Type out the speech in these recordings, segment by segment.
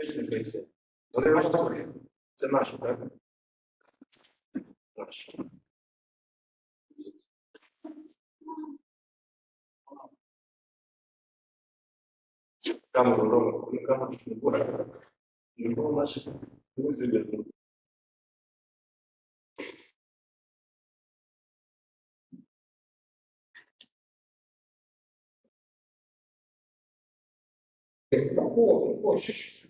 Вічна комісія. Вони наші добрі. Це наші, так? Наші. Камеру робимо, ну камеру не буде. Не було наших друзів. О, о, ще щось.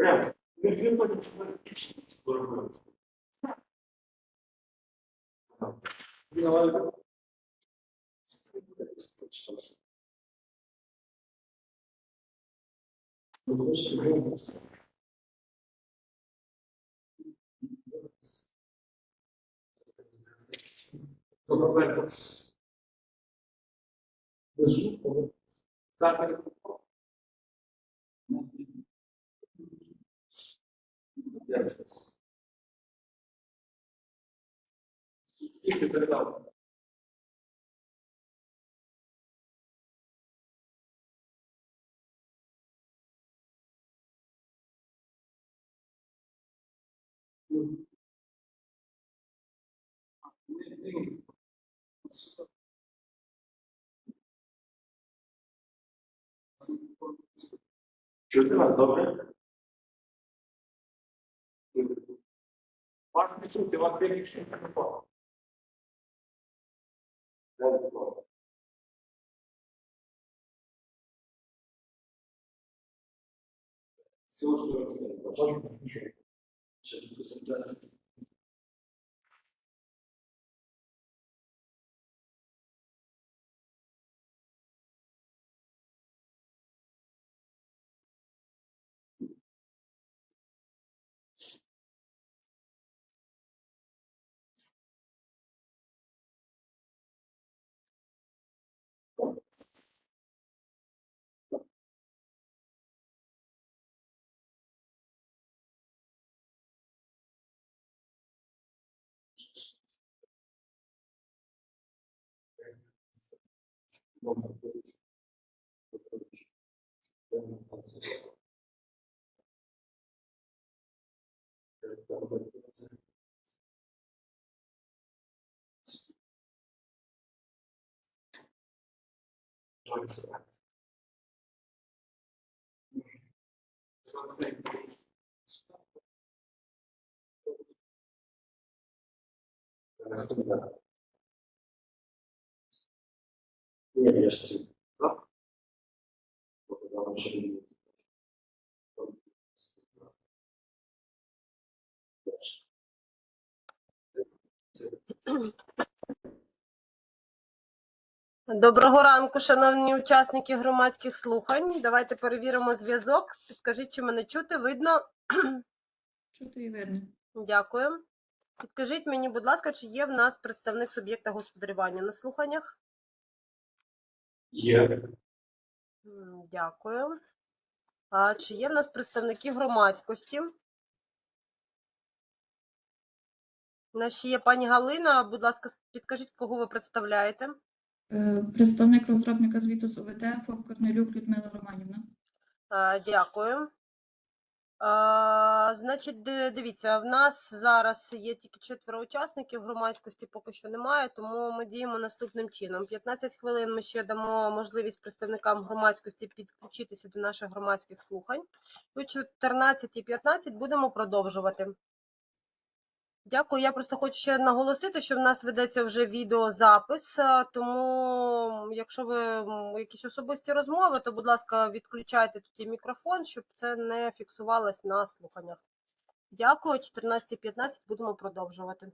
Remember, we do look at notifications for rules. You know what? Documentos. Resulta. Está не будем скоро. Виноват. Так. Чути вас добре? Вас не чути, вас виключний мікрофон. Всего, что я хотел. Сейчас буду создать. Ні, я вам Доброго ранку, шановні учасники громадських слухань. Давайте перевіримо зв'язок. Підкажіть, чи мене чути, видно? Чути і видно. Дякую. Підкажіть мені, будь ласка, чи є в нас представник суб'єкта господарювання на слуханнях? Є. Дякую. А чи є в нас представники громадськості? У нас ще є пані Галина. Будь ласка, підкажіть, кого ви представляєте? Е, Представник розробника звіту з ОВД Фоб Корнелюк Людмила Романівна. А, Дякую. Значить, дивіться, в нас зараз є тільки четверо учасників, громадськості поки що немає, тому ми діємо наступним чином. 15 хвилин ми ще дамо можливість представникам громадськості підключитися до наших громадських слухань. І о 14.15 будемо продовжувати. Дякую. Я просто хочу ще наголосити, що в нас ведеться вже відеозапис, а, тому якщо ви якісь особисті розмови, то, будь ласка, відключайте тут і мікрофон, щоб це не фіксувалось на слуханнях. Дякую. О 14.15 будемо продовжувати.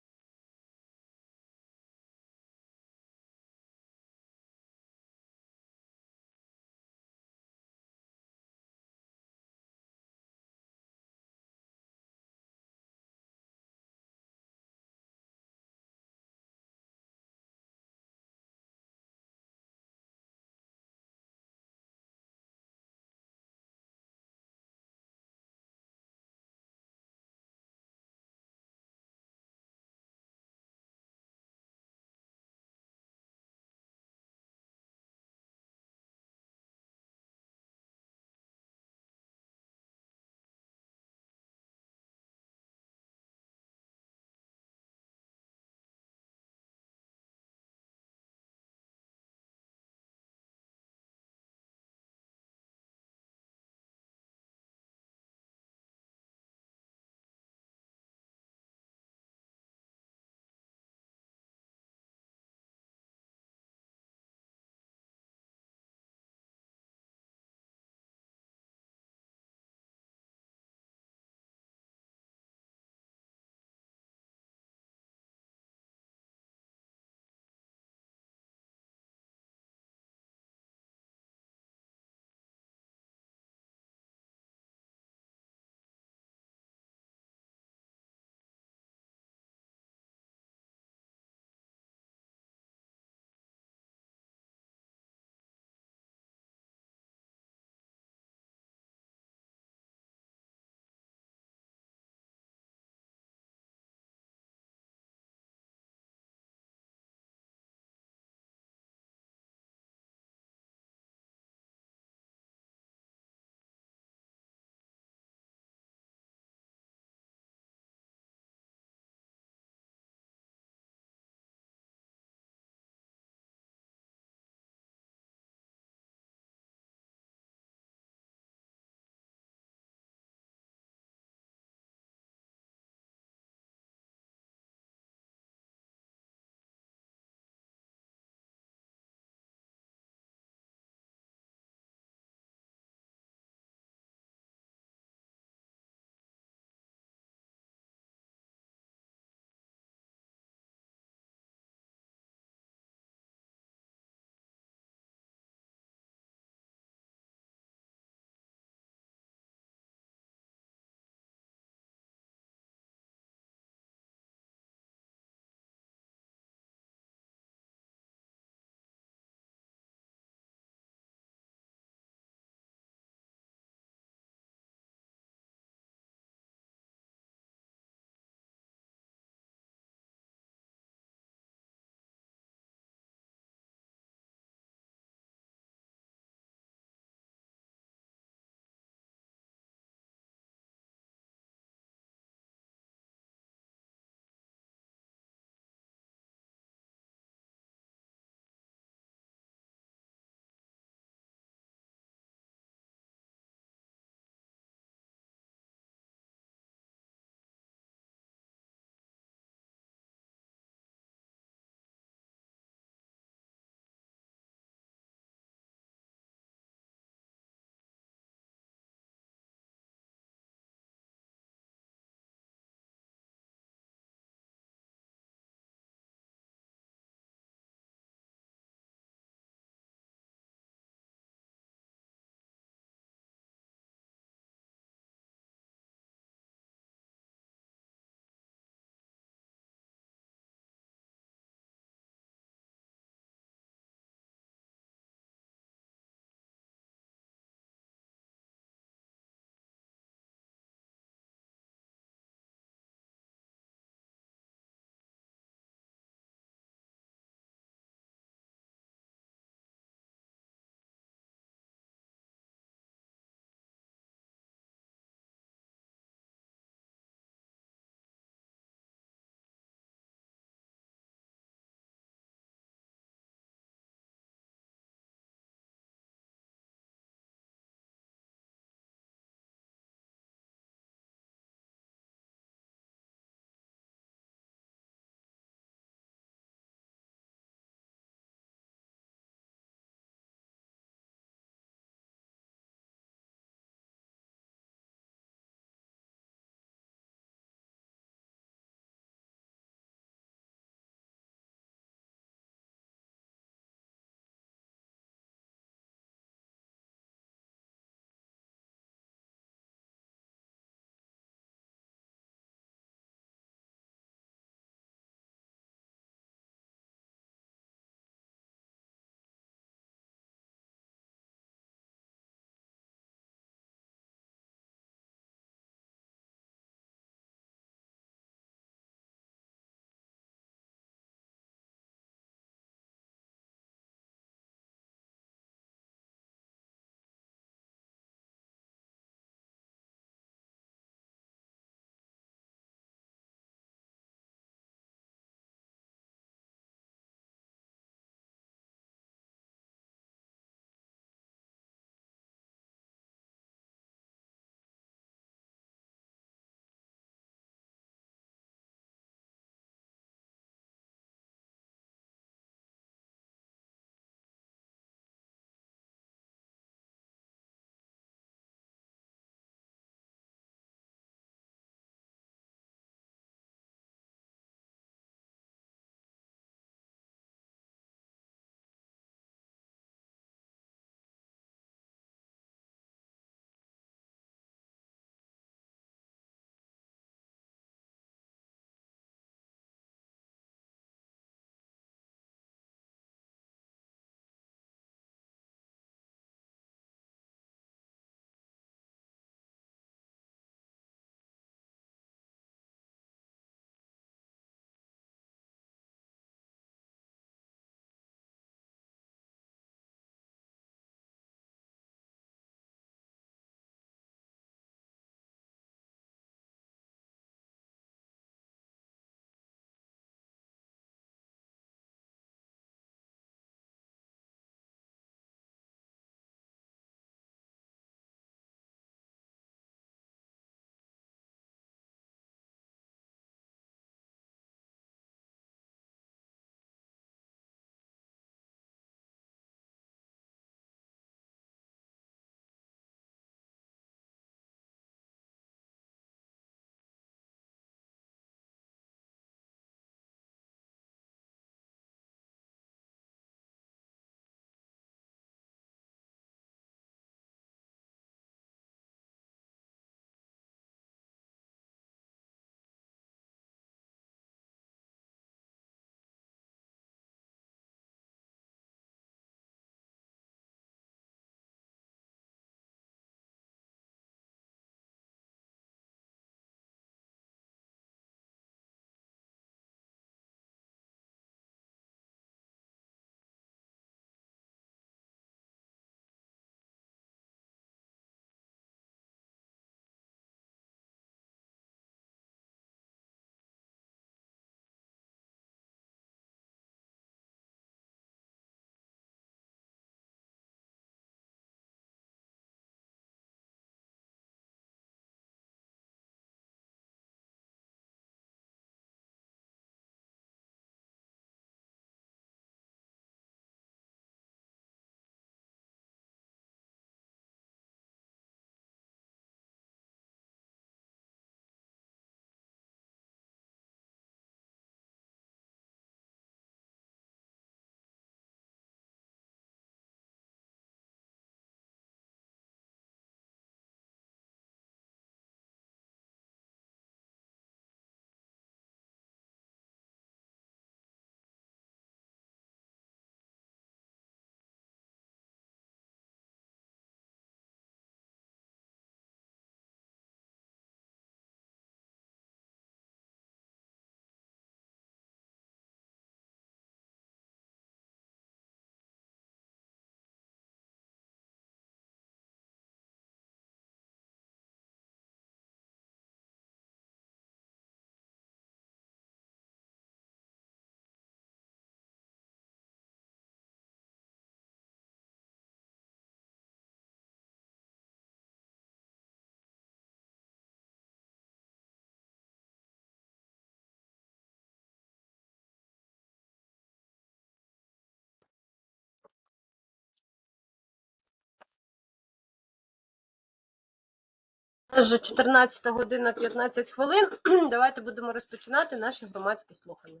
Вже 14 година 15 хвилин. Давайте будемо розпочинати наші громадські слухання.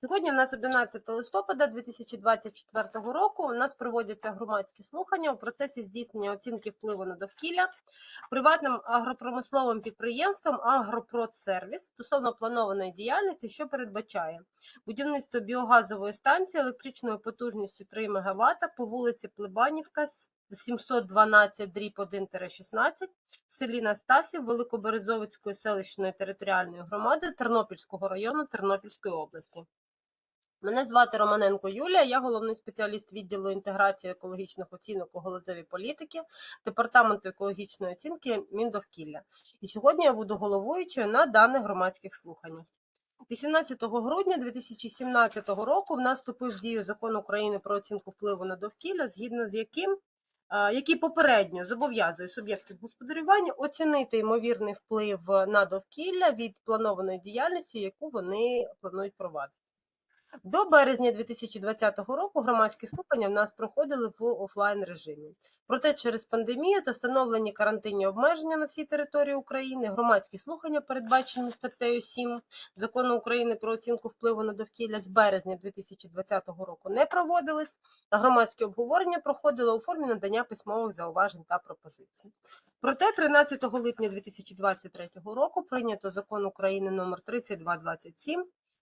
Сьогодні в нас 11 листопада 2024 року. У нас проводяться громадські слухання у процесі здійснення оцінки впливу на довкілля приватним агропромисловим підприємством Агропродсервіс стосовно планованої діяльності, що передбачає будівництво біогазової станції електричною потужністю 3 МВт по вулиці Плебанівка, 712 дріб 1-16 в селі Настасів Великоберезовицької селищної територіальної громади Тернопільського району Тернопільської області. Мене звати Романенко Юлія, я головний спеціаліст відділу інтеграції екологічних оцінок у галузевій політики Департаменту екологічної оцінки Міндовкілля. І сьогодні я буду головуючою на даних громадських слуханнях. 18 грудня 2017 року в нас вступив в дію закон України про оцінку впливу на довкілля, згідно з яким який попередньо зобов'язує суб'єктів господарювання оцінити ймовірний вплив на довкілля від планованої діяльності, яку вони планують провадити. До березня 2020 року громадські слухання в нас проходили в офлайн режимі. Проте через пандемію та встановлені карантинні обмеження на всій території України громадські слухання, передбачені статтею 7 Закону України про оцінку впливу на довкілля з березня 2020 року не проводились, а громадські обговорення проходили у формі надання письмових зауважень та пропозицій. Проте 13 липня 2023 року прийнято закон України номер 3227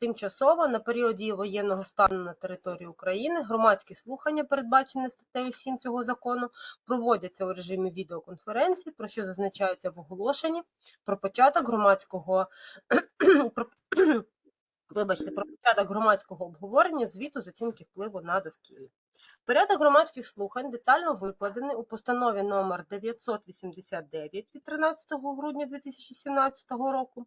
тимчасово на період дії воєнного стану на території України громадські слухання, передбачені статтею 7 цього закону, проводяться у режимі відеоконференції, про що зазначається в оголошенні про початок громадського вибачте, про початок громадського обговорення звіту з оцінки впливу на довкілля. Порядок громадських слухань детально викладений у постанові номер 989 від 13 грудня 2017 року,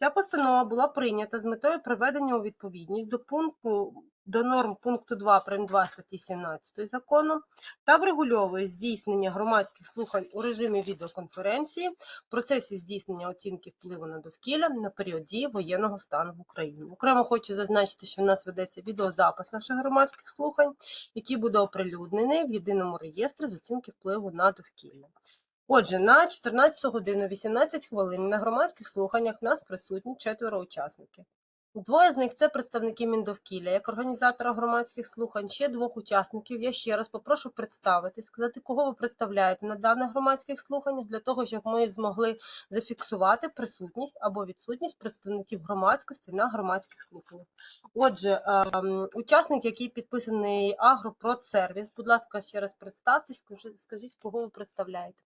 Ця постанова була прийнята з метою приведення у відповідність до пункту до норм пункту 2 прим. 2 статті 17 закону та врегульовує здійснення громадських слухань у режимі відеоконференції в процесі здійснення оцінки впливу на довкілля на період дії воєнного стану в Україні. Окремо хочу зазначити, що в нас ведеться відеозапис наших громадських слухань, який буде оприлюднений в єдиному реєстрі з оцінки впливу на довкілля. Отже, на 14 годину 18 хвилин на громадських слуханнях в нас присутні четверо учасників. Двоє з них це представники Міндовкілля, як організатора громадських слухань. Ще двох учасників я ще раз попрошу представити, сказати, кого ви представляєте на даних громадських слуханнях, для того, щоб ми змогли зафіксувати присутність або відсутність представників громадськості на громадських слуханнях. Отже, ем, учасник, який підписаний Агропродсервіс, будь ласка, ще раз представтесь, скажіть- скажіть, кого ви представляєте.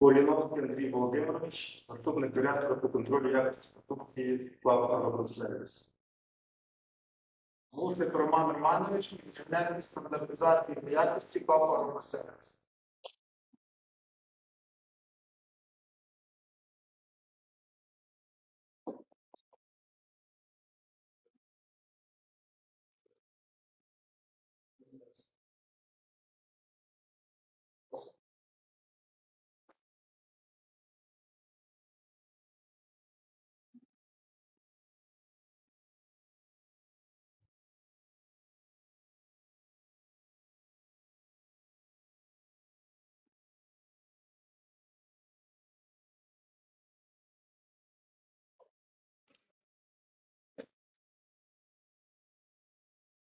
Поліновський Андрій Володимирович, заступник директора по контролю якості продукції ПАВ «Агропродсервіс». Мусик Роман Романович, інженер стандартизації та якості ПАП «Агросервіс».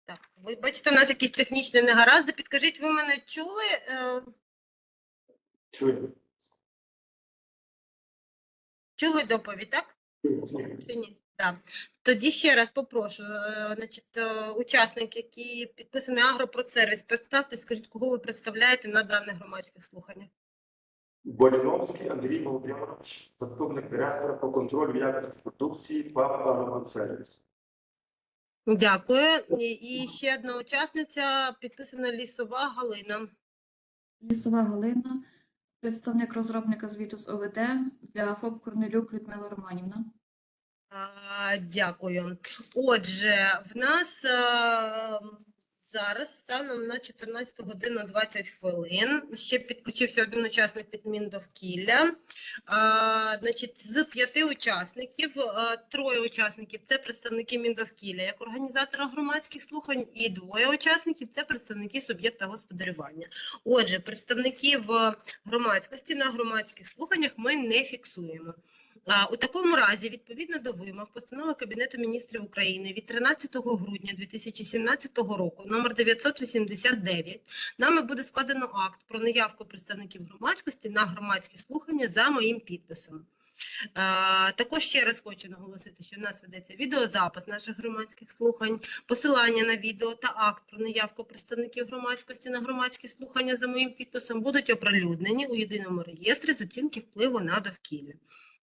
Так, ви бачите, у нас якісь технічні негаразди. Підкажіть, ви мене чули? Е, Чую. Чули доповідь, так? Чи ні? Так. Тоді ще раз попрошу, е, значить, е, учасник, який підписаний Агропродсервіс, представте, скажіть, кого ви представляєте на даних громадських слуханнях. Боліновський Андрій Володимирович, заступник директора по контролю якості продукції ПАП «Агросервіс». Дякую. І ще одна учасниця підписана Лісова Галина. Лісова Галина, представник розробника звіту з ОВД для ФОП Корнелюк Людмила Романівна. А, Дякую. Отже, в нас е, зараз станом на 14 годину 20 хвилин. Ще підключився один учасник від Міндовкілля. А, Значить, з п'яти учасників, е, троє учасників це представники Міндовкілля як організатора громадських слухань, і двоє учасників це представники суб'єкта господарювання. Отже, представників громадськості на громадських слуханнях ми не фіксуємо. У такому разі, відповідно до вимог постанови Кабінету міністрів України від 13 грудня 2017 року, номер 989, нами буде складено акт про наявку представників громадськості на громадські слухання за моїм підписом. Також ще раз хочу наголосити, що в нас ведеться відеозапис наших громадських слухань, посилання на відео та акт про наявку представників громадськості на громадські слухання за моїм підписом будуть оприлюднені у єдиному реєстрі з оцінки впливу на довкілля.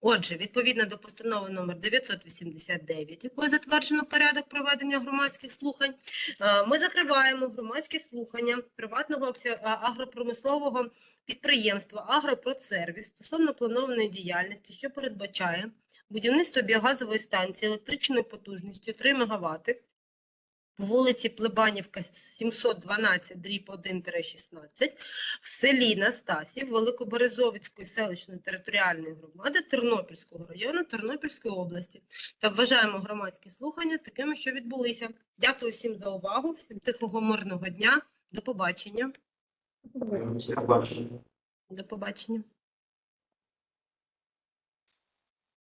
Отже, відповідно до постанови номер 989, якою затверджено порядок проведення громадських слухань, е, ми закриваємо громадські слухання приватного агропромислового підприємства Агропродсервіс стосовно планованої діяльності, що передбачає будівництво біогазової станції електричною потужністю 3 МВт вулиці Плебанівка 712 дріб 1-16 в селі Настасів Великоберезовицької селищної територіальної громади Тернопільського району Тернопільської області та вважаємо громадські слухання такими, що відбулися. Дякую всім за увагу, всім тихого мирного дня. До побачення. Побачення. До побачення.